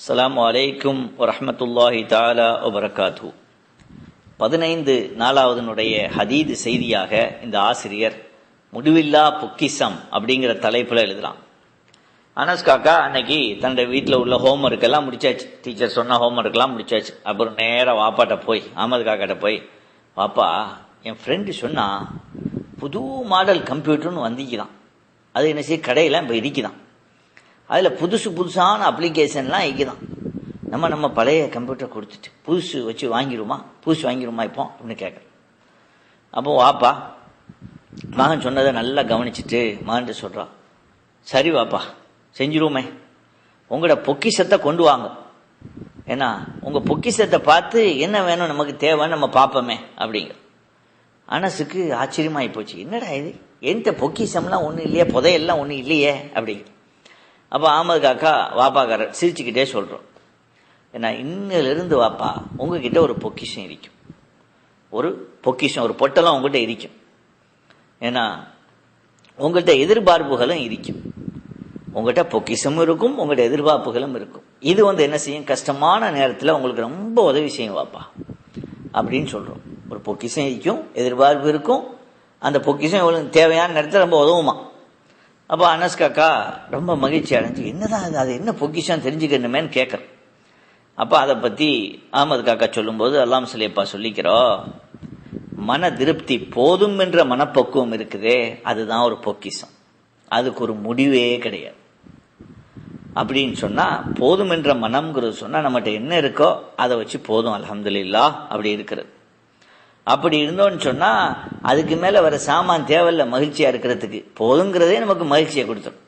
அஸ்லாம் வலைக்கும் வரமத்துல்லாஹி தாலா வபரகாத்து பதினைந்து நாலாவதனுடைய ஹதீது செய்தியாக இந்த ஆசிரியர் முடிவில்லா பொக்கிசம் அப்படிங்கிற தலைப்பில் எழுதுகிறான் அனஸ் காக்கா அன்னைக்கு தன்னுடைய வீட்டில் உள்ள ஹோம்ஒர்க் எல்லாம் முடிச்சாச்சு. டீச்சர் சொன்ன ஹோம் ஒர்க்லாம் முடிச்சாச்சு. அப்புறம் நேராக வாப்பாட்ட போய் அகமது காக்காட்ட போய் வாப்பா என் ஃப்ரெண்டு சொன்னால் புது மாடல் கம்ப்யூட்டர்னு வந்திக்குதான் அது என்ன செய்ய கடையில் இப்போ இருக்குதான் அதில் புதுசு புதுசான அப்ளிகேஷன்லாம் இருக்குதான் நம்ம நம்ம பழைய கம்ப்யூட்டர் கொடுத்துட்டு புதுசு வச்சு வாங்கிடுமா? புதுசு வாங்கிடுமா இப்போ? அப்படின்னு கேட்குறேன். அப்போ வாப்பா மகன் சொன்னதை நல்லா கவனிச்சுட்டு மகன்ட்டு சொல்கிறான் சரி வாப்பா செஞ்சிருவோமே. உங்களோட பொக்கிஷத்தை கொண்டு வாங்க. ஏன்னா உங்கள் பொக்கிஷத்தை பார்த்து என்ன வேணும் நமக்கு தேவைன்னு நம்ம பார்ப்போமே அப்படிங்கிற அனசுக்கு ஆச்சரியமாகி போச்சு. என்னடா இது? என்கிட்ட பொக்கிஷம்லாம் ஒன்றும் இல்லையே புதையெல்லாம் ஒன்றும் இல்லையே அப்படிங்கிற அப்போ ஆமது காக்கா வாப்பாக்காரர் சிரிச்சுக்கிட்டே சொல்கிறோம் ஏன்னா இன்னிலிருந்து வாப்பா உங்ககிட்ட ஒரு பொக்கிஷம் இருக்கும். ஒரு பொக்கிஷம் ஒரு பொட்டெல்லாம் உங்ககிட்ட இருக்கும். ஏன்னா உங்கள்கிட்ட எதிர்பார்ப்புகளும் இருக்கும். உங்கள்கிட்ட பொக்கிஷமும் இருக்கும் உங்கள்கிட்ட எதிர்பார்ப்புகளும் இருக்கும். இது வந்து என்ன செய்யும்? கஷ்டமான நேரத்தில் உங்களுக்கு ரொம்ப உதவி செய்யும் வாப்பா. அப்படின்னு சொல்கிறோம் ஒரு பொக்கிஷம் இருக்கும் எதிர்பார்ப்பு இருக்கும். அந்த பொக்கிஷம் இவ்வளோ தேவையான நேரத்தில் ரொம்ப உதவுமா? அப்போ அனஸ் காக்கா ரொம்ப மகிழ்ச்சி அடைஞ்சு என்னதான் அது அது என்ன பொக்கிஷம் தெரிஞ்சுக்கணுமேன்னு கேட்குறேன் அப்போ அதை பற்றி அகமது காக்கா சொல்லும்போது அல்லாம் சொல்லியப்பா சொல்லிக்கிறோம் மன திருப்தி போதும் என்ற மனப்பக்குவம் இருக்குதே அதுதான் ஒரு பொக்கிஷம். அதுக்கு ஒரு முடிவே கிடையாது. அப்படின்னு சொன்னால் போதும் என்ற மனம்ங்கிறது சொன்னால் நம்மகிட்ட என்ன இருக்கோ அதை வச்சு போதும் அலமதுல்லா அப்படி இருக்கிறது. அப்படி இருந்தோன்னு சொன்னால் அதுக்கு மேலே வர சாமான் தேவையில்ல மகிழ்ச்சியாக இருக்கிறதுக்கு. போதுங்கிறதே நமக்கு மகிழ்ச்சியை கொடுத்துடும்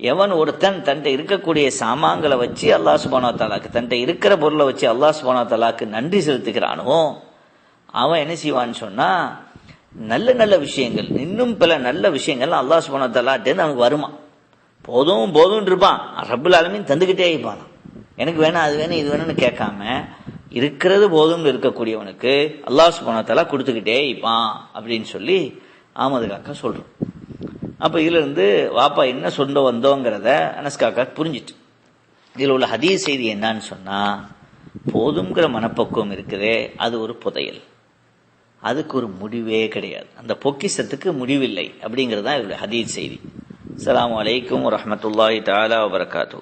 எவன் ஒருத்தன் தன்ட்ட இருக்கக்கூடிய சாமான்களை வச்சு அல்லாஹ் சுபானா தாலாக்கு தன்ட்ட இருக்கிற பொருளை வச்சு அல்லாஹ் சுபானா தாலாக்கு நன்றி செலுத்துகிறானோ அவன் என்ன செய்வான்னு சொன்னால் நல்ல நல்ல விஷயங்கள் இன்னும் பல நல்ல விஷயங்கள்லாம் அல்லாஹ் சுபானா தாலாட்டேருந்து அவனுக்கு வருமா? போதும் போதும் இருப்பான். ரப்புல் ஆலமின் தந்துக்கிட்டே இருப்பான் எனக்கு வேணும் அது வேணும் இது வேணும்னு கேட்காம இருக்கிறது போதும் இருக்கக்கூடியவனுக்கு அல்லாஹ் சுபானத்தாலா கொடுத்துக்கிட்டே இப்பான் அப்படின்னு சொல்லி ஆமது காக்கா சொல்கிறோம் அப்போ இதிலிருந்து வாப்பா என்ன சொந்த வந்தோங்கிறத அனஸ் காக்கா புரிஞ்சிட்டு. இதில் உள்ள ஹதீஸ் செய்தி என்னன்னு சொன்னால் போதுங்கிற மனப்பக்குவம் இருக்குதே அது ஒரு புதையல். அதுக்கு ஒரு முடிவே கிடையாது. அந்த பொக்கிஷத்துக்கு முடிவில்லை அப்படிங்கிறது தான் இதோட ஹதீஸ் செய்தி. அலாம் வலைக்கம் வரமத்துல்லாஹி தாலா வபரகாத்தூ